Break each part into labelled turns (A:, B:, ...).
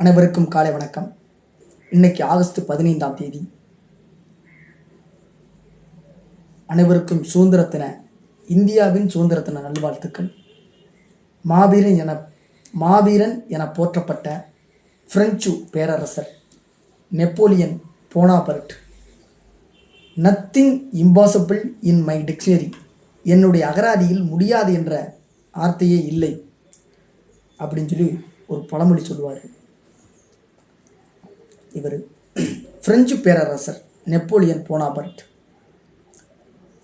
A: அனைவருக்கும் காலை வணக்கம். இன்னைக்கு ஆகஸ்ட் பதினைந்தாம் தேதி. அனைவருக்கும் சுதந்திர தின இந்தியாவின் சுதந்திர தின நல்வாழ்த்துக்கள். மாவீரன் என மாவீரன் என போற்றப்பட்ட பிரெஞ்சு பேரரசர் Napoleon Bonaparte. Nothing impossible in my dictionary என்னுடைய அகராதியில் முடியாது என்ற வார்த்தையே இல்லை. அப்படின்னு சொல்லி ஒரு பழமொழி சொல்லுவார். இவர். பிரெஞ்சு பேரரசர் நெப்போலியன் போனாபர்ட்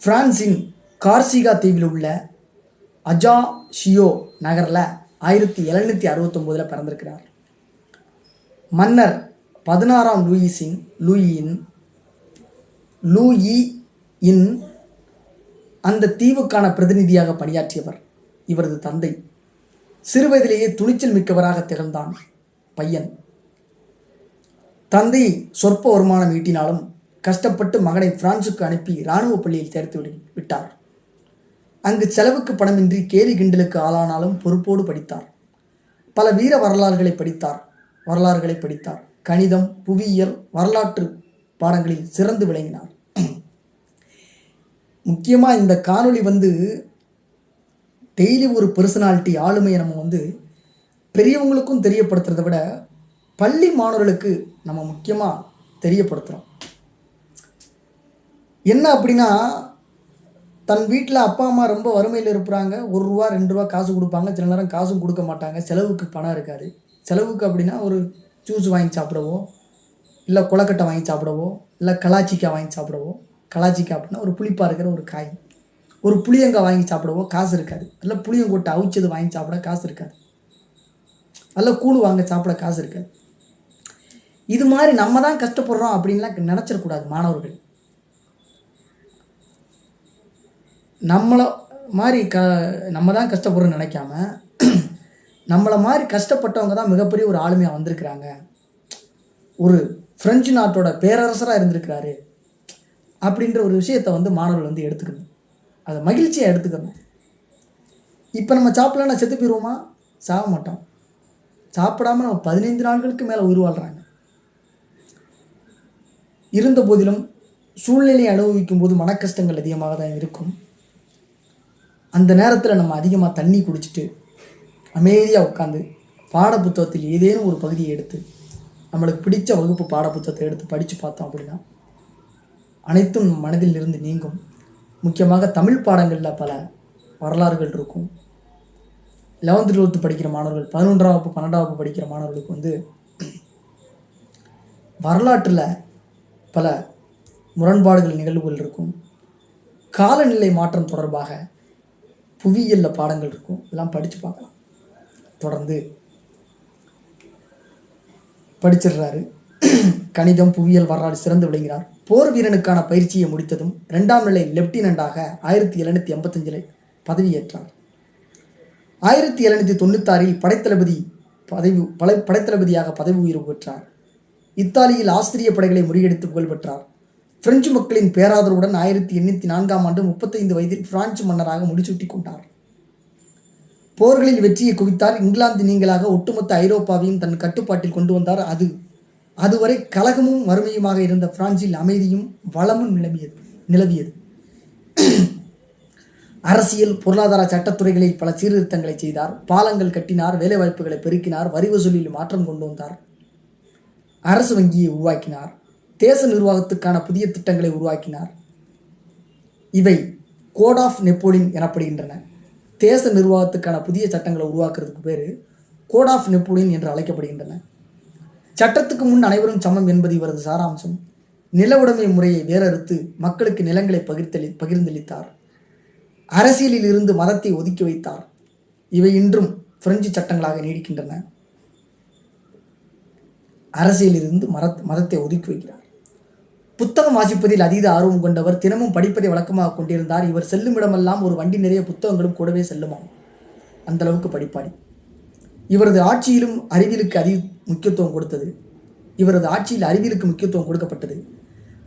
A: பிரான்சின் கார்சிகா தீவில் உள்ள அஜா ஷியோ நகரில் ஆயிரத்தி எழுநூற்றி அறுபத்தொம்போதில் பிறந்திருக்கிறார். மன்னர் பதினாறாம் லூயிஸின் லூயியின் லூயி இன் அந்த தீவுக்கான பிரதிநிதியாக பணியாற்றியவர் இவரது தந்தை. சிறுவயதிலேயே துணிச்சல் மிக்கவராக திகழ்ந்தான் பையன். தந்தை சொற்ப வருமானம் ஈட்டினாலும் கஷ்டப்பட்டு மகனை பிரான்சுக்கு அனுப்பி இராணுவ பள்ளியில் சேர்த்து விடு விட்டார். அங்கு செலவுக்கு பணமின்றி கேலி கிண்டலுக்கு ஆளானாலும் பொறுப்போடு படித்தார். பல வீர வரலாறுகளை படித்தார் வரலாறுகளை படித்தார். கணிதம் புவியியல் வரலாற்று பாடங்களில் சிறந்து விளங்கினார். முக்கியமாக இந்த காணொளி வந்து டெய்லி ஒரு பர்சனாலிட்டி ஆளுமையை நம்ம வந்து பெரியவங்களுக்கும் தெரியப்படுத்துறதை விட பள்ளி மாணவர்களுக்கு நம்ம முக்கியமாக தெரியப்படுத்துகிறோம் என்ன அப்படின்னா தன் வீட்டில் அப்பா அம்மா ரொம்ப வறுமையில் இருப்பாங்க. ஒரு ரூபா ரெண்டு ரூபா காசு கொடுப்பாங்க. சில நேரம் காசும் கொடுக்க மாட்டாங்க. செலவுக்கு பணம் இருக்காது. செலவுக்கு அப்படின்னா ஒரு ஜூஸ் வாங்கி சாப்பிடவோ இல்லை கொலக்கட்டை வாங்கி சாப்பிடவோ இல்லை கலாச்சிக்காய் வாங்கி சாப்பிடவோ கலாச்சிக்காய் அப்படின்னா ஒரு புளிப்பாக இருக்கிற ஒரு காய். ஒரு புளியங்காய் வாங்கி சாப்பிடவோ காசு இருக்காது. இல்லை புளியங்கொட்டை அவிச்சது வாங்கி சாப்பிட காசு இருக்காது. நல்ல கூழ் வாங்க சாப்பிட காசு இருக்காது. இது மாதிரி நம்ம தான் கஷ்டப்படுறோம் அப்படின்லாம் நினச்சிடக்கூடாது மாணவர்கள். நம்மளை மாதிரி க நம்ம தான் கஷ்டப்படுறோம்னு நினைக்காம நம்மளை மாதிரி கஷ்டப்பட்டவங்க தான் மிகப்பெரிய ஒரு ஆளுமையாக வந்திருக்கிறாங்க. ஒரு ஃப்ரெஞ்சு நாட்டோட பேரரசராக இருந்திருக்கிறாரு அப்படின்ற ஒரு விஷயத்தை வந்து மாணவர்கள் வந்து எடுத்துக்கணும். அதை மகிழ்ச்சியாக எடுத்துக்கணும். இப்போ நம்ம சாப்பிடலாம் செத்து போயிடுவோமா சாக மாட்டோம். சாப்பிடாம நம்ம பதினைந்து நாட்களுக்கு மேலே உயிர் வாழ்கிறாங்க இருந்த போதிலும் சூழ்நிலையை அனுபவிக்கும் போது மனக்கஷ்டங்கள் அதிகமாக தான் இருக்கும். அந்த நேரத்தில் நம்ம அதிகமாக தண்ணி குடிச்சிட்டு அமைதியாக உட்காந்து பாடப்புத்தகத்தில் ஏதேனும் ஒரு பகுதியை எடுத்து நம்மளுக்கு பிடிச்ச வகுப்பு பாடப்புத்தகத்தை எடுத்து படித்து பார்த்தோம் அப்படின்னா அனைத்தும் மனதில் இருந்து நீங்கும். முக்கியமாக தமிழ் பாடங்களில் பல வரலாறுகள் இருக்கும். லெவன்த்து டுவெல்த்து படிக்கிற மாணவர்கள் பதினொன்றாம் வகுப்பு பன்னெண்டாம் வகுப்பு படிக்கிற மாணவர்களுக்கு வந்து வரலாற்றில் பல முரண்பாடுகள் நிகழ்வுகள் இருக்கும். காலநிலை மாற்றம் தொடர்பாக புவியியலில் பாடங்கள் இருக்கும். இதெல்லாம் படித்து பார்க்கலாம். தொடர்ந்து படிச்சிடுறாரு. கணிதம் புவியியல் வரலாறு சிறந்து விளங்கினார். போர் வீரனுக்கான பயிற்சியை முடித்ததும் இரண்டாம் நிலை லெப்டினண்டாக ஆயிரத்தி எழுநூற்றி எண்பத்தஞ்சில் பதவியேற்றார். ஆயிரத்தி எழுநூற்றி தொண்ணூத்தாறில் படைத்தளபதி பதவி படை படைத்தளபதியாக பதவி உயர்வு பெற்றார். இத்தாலியில் ஆஸ்திரிய படைகளை முறியடித்து புகழ் பெற்றார். பிரெஞ்சு மக்களின் பேராதரவுடன் ஆயிரத்தி எண்ணூற்றி நான்காம் ஆண்டு முப்பத்தைந்து வயதில் பிரான்சு மன்னராக முடிசூட்டி கொண்டார். போர்களில் வெற்றியை குவித்தார். இங்கிலாந்து நீங்களாக ஒட்டுமொத்த ஐரோப்பாவையும் தன் கட்டுப்பாட்டில் கொண்டு வந்தார். அது அதுவரை கலகமும் வறுமையுமாக இருந்த பிரான்சில் அமைதியும் வளமும் நிலவியது நிலவியது. அரசியல் பொருளாதார சட்டத்துறைகளில் பல சீர்திருத்தங்களை செய்தார். பாலங்கள் கட்டினார் வேலைவாய்ப்புகளை பெருக்கினார் வரி வசூலில் மாற்றம் கொண்டு வந்தார். அரசு வங்கியை உருவாக்கினார். தேச நிர்வாகத்துக்கான புதிய திட்டங்களை உருவாக்கினார். இவை கோட் ஆஃப் நெப்போலியன் எனப்படுகின்றன. தேச நிர்வாகத்துக்கான புதிய சட்டங்களை உருவாக்குறதுக்கு பேர் கோட் ஆஃப் நெப்போலியன் என்று அழைக்கப்படுகின்றன. சட்டத்துக்கு முன் அனைவரும் சமம் என்பது இவரது சாராம்சம். நில உடைமை முறையை வேறறுத்து மக்களுக்கு நிலங்களை பகிர்ந்தளி பகிர்ந்தளித்தார். அரசியலில் இருந்து மதத்தை ஒதுக்கி வைத்தார். இவை இன்றும் பிரெஞ்சு சட்டங்களாக நீடிக்கின்றன. அரசியலிலிருந்து மர மதத்தை ஒதுக்கி வைக்கிறார். புத்தகம் வாசிப்பதில் அதீத ஆர்வம் கொண்டவர் தினமும் படிப்பதை வழக்கமாக கொண்டிருந்தார். இவர் செல்லும் இடமெல்லாம் ஒரு வண்டி நிறைய புத்தகங்களும் கூடவே செல்லுமாம். அந்த அளவுக்கு படிப்பாடி இவரது ஆட்சியிலும் அறிவியலுக்கு அதி முக்கியத்துவம் கொடுத்தது. இவரது ஆட்சியில் அறிவியலுக்கு முக்கியத்துவம் கொடுக்கப்பட்டது.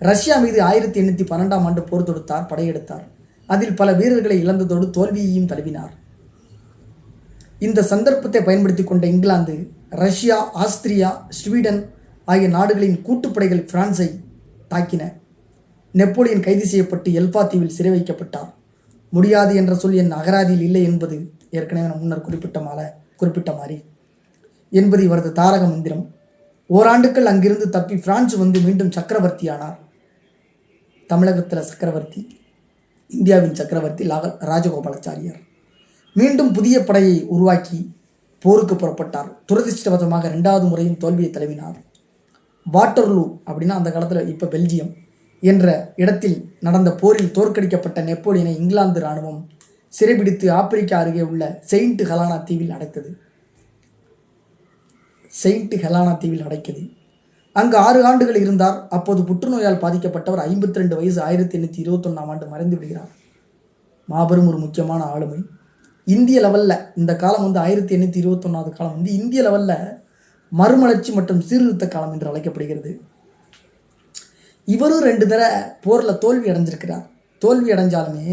A: ரஷ்யா மீது ஆயிரத்தி எண்ணூற்றி பன்னெண்டாம் ஆண்டு போர் தொடுத்தார் படையெடுத்தார். அதில் பல வீரர்களை இழந்ததோடு தோல்வியையும் தழுவினார். இந்த சந்தர்ப்பத்தை பயன்படுத்தி கொண்ட இங்கிலாந்து ரஷ்யா ஆஸ்திரியா ஸ்வீடன் ஆகிய நாடுகளின் கூட்டுப்படைகள் பிரான்ஸை தாக்கின. நெப்போலியன் கைது செய்யப்பட்டு எல்பா தீவில் சிறை வைக்கப்பட்டார். முடியாது என்ற சொல் என் அகராதியில் இல்லை என்பது ஏற்கனவே நான் முன்னர் குறிப்பிட்ட மால குறிப்பிட்ட மாதிரி என்பது இவரது தாரக மந்திரம். ஓராண்டுக்கள் அங்கிருந்து தப்பி பிரான்ஸ் வந்து மீண்டும் சக்கரவர்த்தியானார். தமிழகத்தில் சக்கரவர்த்தி இந்தியாவின் சக்கரவர்த்தி லாக ராஜகோபாலாச்சாரியார். மீண்டும் புதிய படையை உருவாக்கி போருக்கு புறப்பட்டார். துரதிர்ஷ்டவசமாக ரெண்டாவது முறையும் தோல்வியை தழுவினார். வாட்டர்லூ அப்படின்னா அந்த காலத்தில் இப்போ பெல்ஜியம் என்ற இடத்தில் நடந்த போரில் தோற்கடிக்கப்பட்ட நெப்போலியனை இங்கிலாந்து இராணுவம் சிறைபிடித்து ஆப்பிரிக்கா அருகே உள்ள செயின்ட் ஹெலானா தீவில் அடைத்தது. செயின்ட் ஹெலானா தீவில் அடைக்குது. அங்கு ஆறு ஆண்டுகள் இருந்தார். அப்போது புற்றுநோயால் பாதிக்கப்பட்டவர் ஐம்பத்தி ரெண்டு வயசு ஆயிரத்தி எண்ணூற்றி இருபத்தொன்னாம் ஆண்டு மறைந்து விடுகிறார். மாபெரும் ஒரு முக்கியமான ஆளுமை. இந்திய லெவலில் இந்த காலம் வந்து ஆயிரத்தி எண்ணூற்றி இருபத்தொன்னாவது காலம் வந்து இந்திய லெவலில் மறுமலர்ச்சி மற்றும் சீர்திருத்த காலம் என்று அழைக்கப்படுகிறது. இவரும் ரெண்டு தடவை போரில் தோல்வி அடைஞ்சிருக்கிறார். தோல்வி அடைஞ்சாலுமே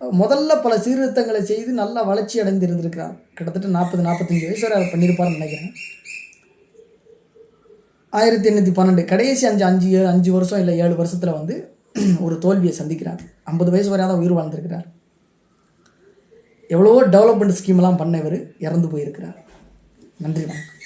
A: முதல்ல பல சீர்திருத்தங்களை செய்து நல்லா வளர்ச்சி அடைந்து இருந்திருக்கிறார். கிட்டத்தட்ட நாற்பது நாற்பத்தஞ்சு வயசு வரை அவர் பண்ணியிருப்பார்னு நினைக்கிறேன். ஆயிரத்தி எண்ணூற்றி பன்னெண்டு கடைசி அஞ்சு அஞ்சு ஏழு அஞ்சு வருஷம் இல்லை ஏழு வருஷத்தில் வந்து ஒரு தோல்வியை சந்திக்கிறார். ஐம்பது வயசு வரையாதான் உயிர் வாழ்ந்திருக்கிறார். எவ்வளவோ டெவலப்மெண்ட் ஸ்கீம்லாம் பண்ண இவர் இறந்து போயிருக்கிறார். நன்றி வணக்கம்.